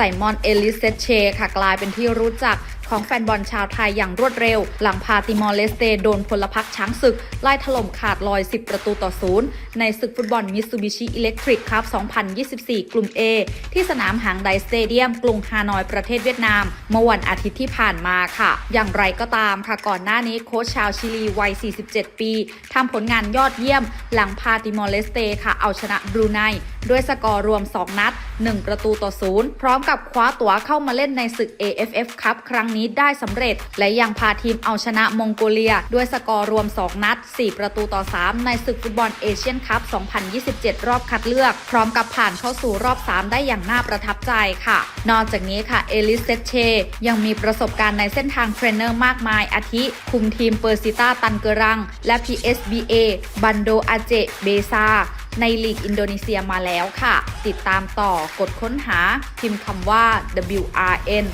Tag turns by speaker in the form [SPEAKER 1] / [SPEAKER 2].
[SPEAKER 1] ไซมอนเอลิเซเชค่ะกลายเป็นที่รู้จักของแฟนบอลชาวไทยอย่างรวดเร็ว หลังพาติมอร์เลสเตโดนพลพรรคช้างศึก ไล่ถล่มขาดลอย 10 ประตูต่อศูนย์ในศึกฟุตบอลมิ t ซูบิชิอิเล็กทริกครับ 2024 กลุ่ม A ที่สนามหางไดสเตเดียมกรุงฮานอยประเทศเวียดนาม เมื่อวันอาทิตย์ที่ผ่านมาค่ะ อย่างไรก็ตามค่ะก่อนหน้านี้โค้ชชาวชิลีวัย 47 ปีทำผลงานยอดเยี่ยม หลังพาติมอร์เลสเตค่ะเอาชนะบรูไนด้วยสกอร์รวม 2 นัด 1 ประตูต่อศูนย์พร้อมกับคว้าตั๋วเข้ามาเล่นในศึก AFF ครับครั้งนี้ได้สำเร็จ และยังพาทีมเอาชนะมองโกเลีย ด้วยสกอร์รวม 2 นัด 4 ประตูต่อ 3 ในศึกฟุตบอลเอเชียนคัพ 2027 รอบคัดเลือก พร้อมกับผ่านเข้าสู่รอบ 3 ได้อย่างน่าประทับใจค่ะ นอกจากนี้ค่ะเอลิสเซเชยังมีประสบการณ์ในเส้นทางเทรนเนอร์มากมาย อาทิ คุมทีมเปอร์ซิต้าตันเกรัง และ PSBA บันโดอาเจเบซา ในลีกอินโดนีเซียมาแล้วค่ะ ติดตามต่อกดค้นหาพิมพ์คำว่า WRN